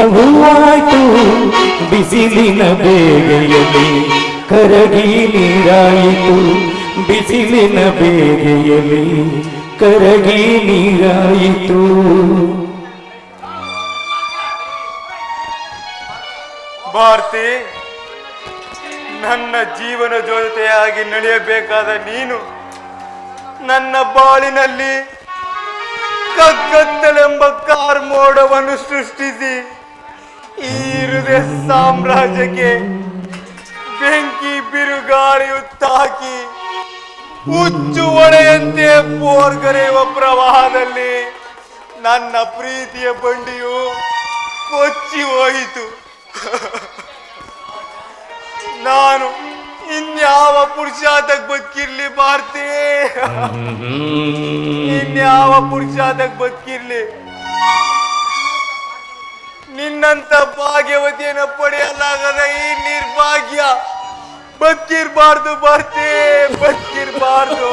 ಹೂವಾಯ್ತು. ಬಿಸಿಲಿನ ಬೇಗೆಯಲ್ಲಿ ಕರಗಿ ನೀರಾಯಿತು. ಬಿಸಿಲಿನ ಬೇಗೆಯಲ್ಲಿ ಕರಗಿ ನೀರಾಯಿತು. ಭಾರತಿ, ನನ್ನ ಜೀವನ ಜೊತೆಯಾಗಿ ನಡೆಯಬೇಕಾದ ನೀನು ನನ್ನ ಬಾಳಿನಲ್ಲಿ ಕಗ್ಗತ್ತಲೆಂಬ ಕಾರ್ಮೋಡವನ್ನು ಸೃಷ್ಟಿಸಿ. ಈ ಹೃದಯ ಸಾಮ್ರಾಜ್ಯಕ್ಕೆ ಬೆಂಕಿ ಬಿರುಗಾಳಿಯು ತಾಕಿ ಹುಚ್ಚು ಒಡೆಯಂತೆ ಪೋರ್ಗರೆಯುವ ಪ್ರವಾಹದಲ್ಲಿ ನನ್ನ ಪ್ರೀತಿಯ ಬಂಡಿಯು ಕೊಚ್ಚಿ ಹೋಯಿತು. ನಾನು ಇನ್ಯಾವ ಪುರುಷಾತಕ್ ಬದುಕಿರ್ಲಿ ಭಾರತಿ ಇನ್ಯಾವ ಪುರುಷಾತಕ್ ಬದುಕಿರ್ಲಿ? ನಿನ್ನಂತ ಭಾಗ್ಯವತಿಯನ್ನು ಪಡೆಯಲಾಗದ ಈ ನಿರ್ಭಾಗ್ಯ. ಬತ್ತಿರ್ಬಾರ್ದು ಬರ್ತಿ ಬತ್ತಿರ್ಬಾರ್ದು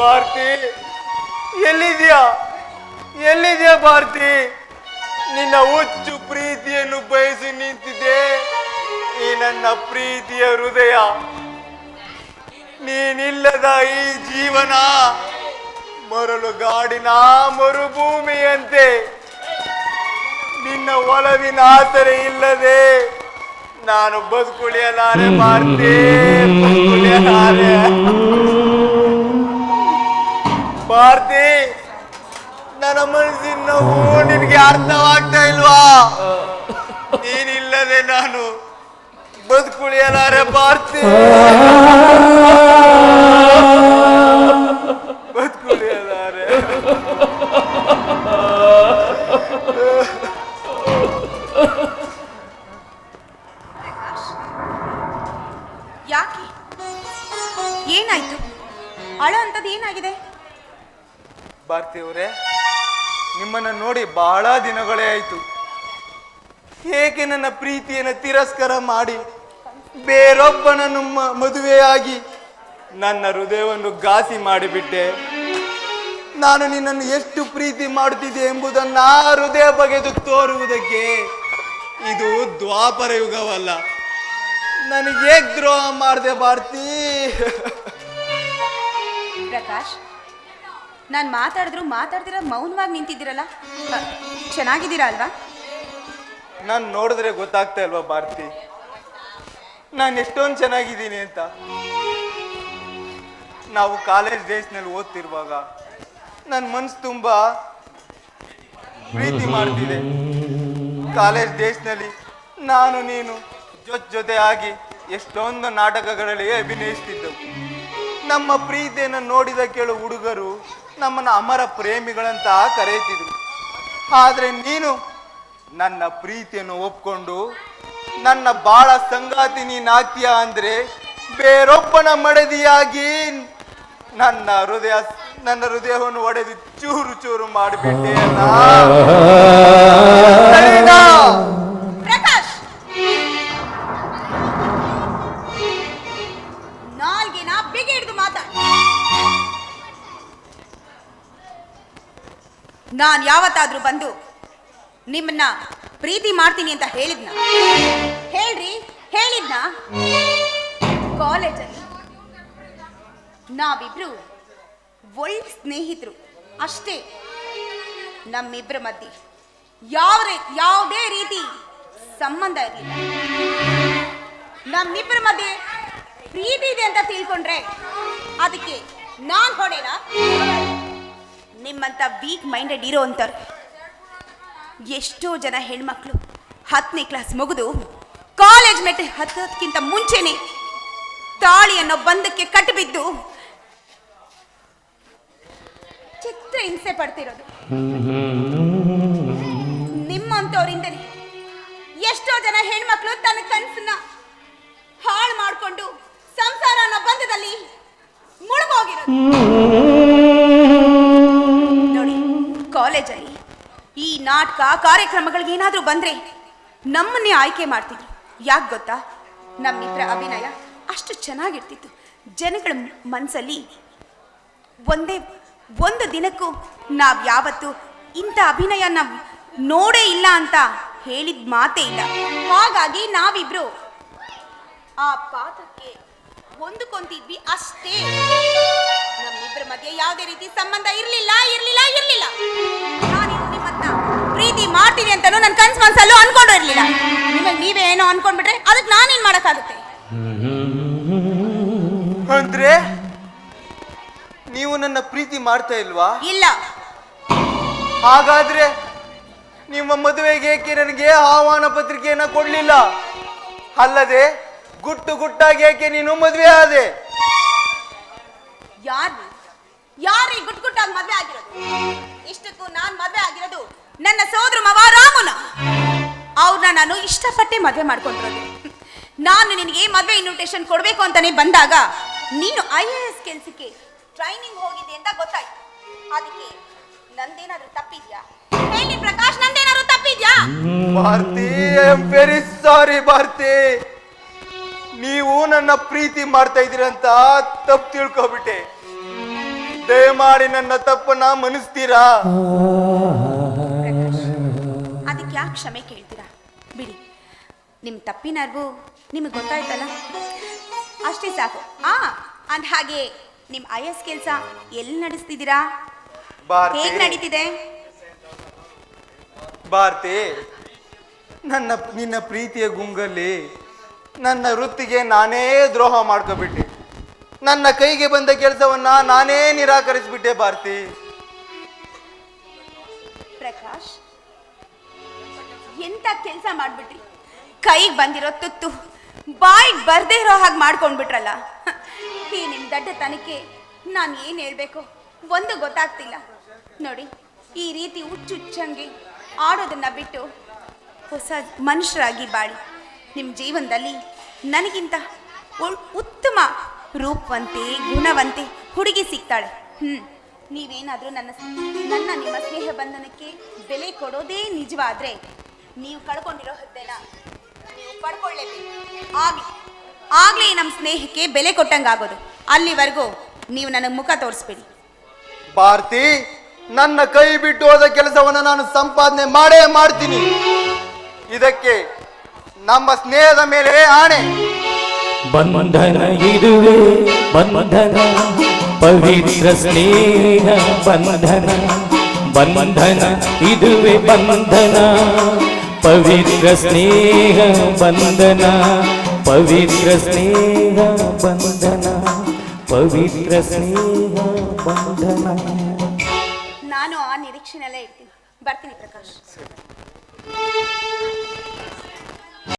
ಭಾರತಿ, ಎಲ್ಲಿದ್ಯಾ? ಎಲ್ಲಿದ್ಯಾ ಭಾರತಿ? ನಿನ್ನ ಹುಚ್ಚು ಪ್ರೀತಿಯನ್ನು ಬಯಸಿ ನಿಂತಿದೆ ಈ ನನ್ನ ಪ್ರೀತಿಯ ಹೃದಯ ನೀನಿಲ್ಲದ ಈ ಜೀವನ. ಮರಳು ಗಾಡಿನ ಮರುಭೂಮಿಯಂತೆ. ನಿನ್ನ ಒಲವಿನ ಆಸರೆ ಇಲ್ಲದೆ ನಾನು ಬದುಕುಳಿಯಲಾರೆ ಭಾರತಿ ಬದುಕುಳಿಯಲಾರೆ. ನನ್ನ ಮನಸ್ಸಿನ ನಿನಗೆ ಅರ್ಥವಾಗ್ತಾ ಇಲ್ವಾ? ನೀನಿಲ್ಲದೆ ನಾನು ಬದುಕುಳಿಯಲಾರೆ ಭಾರತಿ ನೋಡಿ ಬಹಳ ದಿನಗಳೇ ಆಯ್ತು. ಹೇಗೆ ನನ್ನ ಪ್ರೀತಿಯನ್ನು ತಿರಸ್ಕಾರ ಮಾಡಿ ಬೇರೊಬ್ಬನನ್ನು ಮದುವೆಯಾಗಿ ನನ್ನ ಹೃದಯವನ್ನು ಘಾಸಿ ಮಾಡಿಬಿಟ್ಟೆ. ನಾನು ನಿನ್ನನ್ನು ಎಷ್ಟು ಪ್ರೀತಿ ಮಾಡುತ್ತಿದ್ದೆ ಎಂಬುದನ್ನು ಆ ಹೃದಯ ಬಗೆದು ತೋರುವುದಕ್ಕೆ ಇದು ದ್ವಾಪರ ಯುಗವಲ್ಲ. ನನಗೆ ದ್ರೋಹ ಮಾಡಿದೆ ಭಾರತಿ ಪ್ರಕಾಶ್ ನಾನು ಮಾತಾಡಿದ್ರು ಮಾತಾಡ್ದಿರ ಮೌನವಾಗಿ ನಿಂತಿದ್ದೀರಲ್ಲ? ಚೆನ್ನಾಗಿದ್ದೀರಾ ಅಲ್ವಾ? ನಾನು ನೋಡಿದ್ರೆ ಗೊತ್ತಾಗ್ತಾ ಇಲ್ವಾ ಭಾರತಿ? ನಾನು ಎಷ್ಟೊಂದು ಚೆನ್ನಾಗಿದ್ದೀನಿ ಅಂತ. ನಾವು ಕಾಲೇಜ್ ಡೇಸ್ನಲ್ಲಿ ಓದ್ತಿರುವಾಗ ನನ್ನ ಮನಸ್ಸು ತುಂಬ ಪ್ರೀತಿ ಮಾಡ್ತಿದೆ. ಕಾಲೇಜ್ ಡೇಸ್ನಲ್ಲಿ ನಾನು ನೀನು ಜೊತೆ ಜೊತೆ ಆಗಿ ಎಷ್ಟೊಂದು ನಾಟಕಗಳಲ್ಲಿ ಅಭಿನಯಿಸ್ತಿದ್ದೆವು. ನಮ್ಮ ಪ್ರೀತಿಯನ್ನು ನೋಡಿದ ಕೆಲವು ಹುಡುಗರು ನಮ್ಮನ್ನ ಅಮರ ಪ್ರೇಮಿಗಳಂತ ಕರೆಯುತ್ತಿದ್ರು. ಆದರೆ ನೀನು ನನ್ನ ಪ್ರೀತಿಯನ್ನು ಒಪ್ಕೊಂಡು, ನನ್ನ ಬಾಳ ಸಂಗಾತಿ ನೀನಾಗ್ತೀಯ ಅಂದ್ರೆ ಬೇರೊಬ್ಬನ ಮಡದಿಯಾಗಿ ನನ್ನ ಹೃದಯ, ನನ್ನ ಹೃದಯವನ್ನು ಒಡೆದು ಚೂರು ಚೂರು ಮಾಡಿಬಿಟ್ಟೆ ಬಂದು ನಿಮ್ಮನ್ನ ಪ್ರೀತಿ ಮಾಡ್ತೀನಿ ಅಂತ ಹೇಳಿದ್ನ. ಹೇಳ್ರಿ, ಹೇಳಿದ್ನ? ಕಾಲೇಜಲ್ಲಿ ನಾವಿಬ್ರು ಒಳ್ಳೆ ಸ್ನೇಹಿತರು, ಅಷ್ಟೇ. ನಮ್ಮಿಬ್ಬರ ಮಧ್ಯೆ ಯಾವ ಯಾವುದೇ ರೀತಿ ಸಂಬಂಧ ಇರಲಿಲ್ಲ. ನಮ್ಮಿಬ್ಬರ ಮಧ್ಯೆ ಪ್ರೀತಿ ಇದೆ ಅಂತ ತಿಳ್ಕೊಂಡ್ರೆ ಅದಕ್ಕೆ ನಾನ್ ಹೊಡೆನಾ ನಿಮ್ಮಂತ ವೀಕ್ ಮೈಂಡೆಡ್ ಇರೋ ಅಂತಾರೆ ಎಷ್ಟೋ ಜನ ಹೆಣ್ಮಕ್ಳು ಹತ್ತನೇ ಕ್ಲಾಸ್ ಮುಗಿದು ಕಾಲೇಜ್ ಮೆಟ್ಟಿ ಹತ್ತೋದಕ್ಕಿಂತ ಮುಂಚೆನೆ ತಾಳಿಯನ್ನು ಬಂಧಕ್ಕೆ ಕಟ್ಟಿಬಿದ್ದು ಚಿತ್ರ ಹಿಂಸೆ ಪಡ್ತಿರೋದು. ನಿಮ್ಮಂಥವ್ರಿಂದನೇ ಎಷ್ಟೋ ಜನ ಹೆಣ್ಮಕ್ಳು ತನ್ನ ಕನಸನ್ನ ಹಾಳು ಮಾಡಿಕೊಂಡು ಸಂಸಾರ ಅನ್ನೋ ಬಂಧದಲ್ಲಿ ಮುಳುಗೋಗಿರೋದು. ನೋಡಿ ಕಾಲೇಜಲ್ಲಿ ಈ ನಾಟಕ ಕಾರ್ಯಕ್ರಮಗಳಿಗೆ ಏನಾದರೂ ಬಂದರೆ ನಮ್ಮನ್ನೇ ಆಯ್ಕೆ ಮಾಡ್ತಿದ್ರು. ಯಾಕೆ ಗೊತ್ತಾ? ನಮ್ಮಿಬ್ಬರ ಅಭಿನಯ ಅಷ್ಟು ಚೆನ್ನಾಗಿರ್ತಿತ್ತು. ಜನಗಳ ಮನಸ್ಸಲ್ಲಿ ಒಂದೇ, ಒಂದು ದಿನಕ್ಕೂ ನಾವು ಯಾವತ್ತು ಇಂಥ ಅಭಿನಯ ನಾವು ನೋಡೇ ಇಲ್ಲ ಅಂತ ಹೇಳಿದ ಮಾತೇ ಇಲ್ಲ. ಹಾಗಾಗಿ ನಾವಿಬ್ರು ಆ ಪಾತ್ರಕ್ಕೆ ಹೊಂದಿಕೊಂತಿದ್ವಿ ಅಷ್ಟೇ. ನಮ್ಮಿಬ್ಬರ ಮಧ್ಯೆ ಯಾವುದೇ ರೀತಿ ಸಂಬಂಧ ಇರಲಿಲ್ಲ ಇರಲಿಲ್ಲ ಇರಲಿಲ್ಲ. ನಾನು ನಿಮ್ಮನ್ನ ಪ್ರೀತಿ ಮಾಡ್ತೀನಿ ಅಂತಾನು ನನ್ನ ಕನ್ಸ್ ಮನ್ಸಲ್ಲೂ ಅನ್ಕೊಂಡು ಇರ್ಲಿಲ್ಲ. ನಿಮಗೆ ನೀವೇ ಏನೋ ಅನ್ಕೊಂಡ್ಬಿಟ್ರೆ ಅದಕ್ಕೆ ನಾನೇನ್ ಮಾಡಕ್ಕಾಗುತ್ತೆ? ಅಂದ್ರೆ ನೀವು ನನ್ನ ಪ್ರೀತಿ ಮಾಡ್ತಾ ಇಲ್ವಾ? ಇಲ್ಲ. ಹಾಗಾದ್ರೆ ನಿಮ್ಮ ಮದುವೆಗೆ ಏಕೆ ನನಗೆ ಆಹ್ವಾನ ಪತ್ರಿಕೆಯನ್ನ ಕೊಡ್ಲಿಲ್ಲ? ಅಲ್ಲದೆ ಗುಟ್ಟು ಗುಟ್ಟಾಗಿ ಯಾಕೆ ನೀನು ಮದುವೆ ಆದೆ? ಯಾರು ಯಾರು ಈ ಗುಟ್ ಗುಟ್ಟಾಗಿ ಮದ್ವೆ ಆಗಿರೋದು? ಇಷ್ಟಕ್ಕೂ ನಾನು ಮದ್ವೆ ಆಗಿರೋದು ನನ್ನ ಸೋದರ ಮವ ರಾಮನ. ಅವ್ರನ್ನ ನಾನು ಇಷ್ಟಪಟ್ಟೆ ಮದ್ವೆ ಮಾಡ್ಕೊಂಡಿರೋದು. ನಾನು ನಿನಗೆ ಮದ್ವೆ ಇನ್ವಿಟೇಷನ್ ಕೊಡಬೇಕು ಅಂತಾನೆ ಬಂದಾಗ ನೀನು ಐ ಎ ಎಸ್ ಕೆಲ್ಸಕ್ಕೆ ಟ್ರೈನಿಂಗ್ ಹೋಗಿದ್ದೆ ಅಂತ ಗೊತ್ತಾಯ್ತು. ಅದಕ್ಕೆ ನಂದೇನಾದ್ರೂ ತಪ್ಪಿದ್ಯಾ? ಹೇಳಿ ಪ್ರಕಾಶ್ ನಂದೇನಾದ್ರೂ ತಪ್ಪಿದ್ಯಾ? Bharathi I am very sorry Bharathi. ನೀವು ನನ್ನ ಪ್ರೀತಿ ಮಾಡ್ತಾ ಇದ್ದೀರಂತ ತಪ್ಪು ತಿಳ್ಕೊಬಿಟ್ಟೆ. ದಯಮಾಡಿ ನನ್ನ ತಪ್ಪನ್ನ ಮನ್ನಿಸ್ತೀರಾ ಅದಕ್ಕೆ ಯಾಕೆ ಕ್ಷಮೆ ಕೇಳ್ತೀರಾ? ಬಿಡಿ. ನಿಮ್ಮ ತಪ್ಪಿನ ಅರ್ಗು ನಿಮಗೆ ಗೊತ್ತಾಯ್ತಲ್ಲ? ಅಷ್ಟೇ ಸಾಕು. ಆ ಅಂದ ಹಾಗೆ ನಿಮ್ಮ ಐ ಎಸ್ ಕೆಲಸ ಎಲ್ಲಿ ನಡೆಸ್ತಿದ್ದೀರಾ? ಭಾರತಿ. ಹೇಗೆ ನಡೀತಿದೆ? ಭಾರತಿ ನನ್ನ ನಿನ್ನ ಪ್ರೀತಿಯ ಗುಂಗಲ್ಲಿ ನನ್ನ ವೃತ್ತಿಗೆ ನಾನೇ ದ್ರೋಹ ಮಾಡ್ಕೊಬಿಟ್ಟೆ. ನನ್ನ ಕೈಗೆ ಬಂದ ಕೆಲಸವನ್ನ ನಾನೇ ನಿರಾಕರಿಸ್ಬಿಟ್ಟೆ ಭಾರತಿ. ಪ್ರಕಾಶ್, ಎಂತ ಕೆಲಸ ಮಾಡ್ಬಿಟ್ರಿ? ಕೈಗೆ ಬಂದಿರೋ ತುತ್ತು, ಬಾಯಿಗೆ ಬರ್ದೇ ಇರೋ ಹಾಗೆ ಮಾಡ್ಕೊಂಡ್ಬಿಟ್ರಲ್ಲ? ಈ ನಿಮ್ ದಡ್ಡ ತನಿಖೆ ನಾನು ಏನು ಹೇಳ್ಬೇಕು? ಒಂದು ಗೊತ್ತಾಗ್ತಿಲ್ಲ. ನೋಡಿ, ಈ ರೀತಿ ಹುಚ್ಚುಚ್ಚಂಗೆ ಆಡೋದನ್ನ ಬಿಟ್ಟು ಹೊಸ ಮನುಷ್ಯರಾಗಿ ಬಾಳಿ. ನಿಮ್ಮ ಜೀವನದಲ್ಲಿ ನನಗಿಂತ ಉತ್ತಮ ರೂಪವಂತೆ, ಗುಣವಂತೆ ಹುಡುಗಿ ಸಿಗ್ತಾಳೆ. ಹ್ಞೂ ನೀವೇನಾದರೂ ನನ್ನ ನನ್ನ ನಿಮ್ಮ ಸ್ನೇಹ ಬಂಧನಕ್ಕೆ ಬೆಲೆ ಕೊಡೋದೇ ನಿಜವಾದ್ರೆ ನೀವು ಕಳ್ಕೊಂಡಿರೋ ಹುದ್ದೆನ ನೀವು ಪಡ್ಕೊಳ್ಳೇಬೇಕು. ಆಗಲಿ, ಆಗಲೇ ನಮ್ಮ ಸ್ನೇಹಕ್ಕೆ ಬೆಲೆ ಕೊಟ್ಟಂಗಾಗೋದು. ಅಲ್ಲಿವರೆಗೂ ನೀವು ನನಗೆ ಮುಖ ತೋರಿಸ್ಬೇಡಿ. ಭಾರತಿ, ನನ್ನ ಕೈ ಬಿಟ್ಟು ಹೋದ ಕೆಲಸವನ್ನು ನಾನು ಸಂಪಾದನೆ ಮಾಡೇ ಮಾಡ್ತೀನಿ. ಇದಕ್ಕೆ ನಮ್ಮ ಸ್ನೇಹದ ಮೇಲೆ ಆಣೆ. ಬಂಧನ ಇದುವೆ ಬಂಧನ ಪವಿತ್ರ ಸ್ನೇಹ ಬಂಧನ ಬಂಧನ ಇದುವೆ ಬಂಧನ ಪವಿತ್ರ ಸ್ನೇಹ ಬಂಧನ ಪವಿತ್ರ ಸ್ನೇಹ ಬಂಧನ ಪವಿತ್ರ ಸ್ನೇಹ ಬಂಧನ. ನಾನು ಆ ನಿರೀಕ್ಷೆನೆಲ್ಲ ಇರ್ತೀನಿ. ಬರ್ತೀನಿ ಪ್ರಕಾಶ್.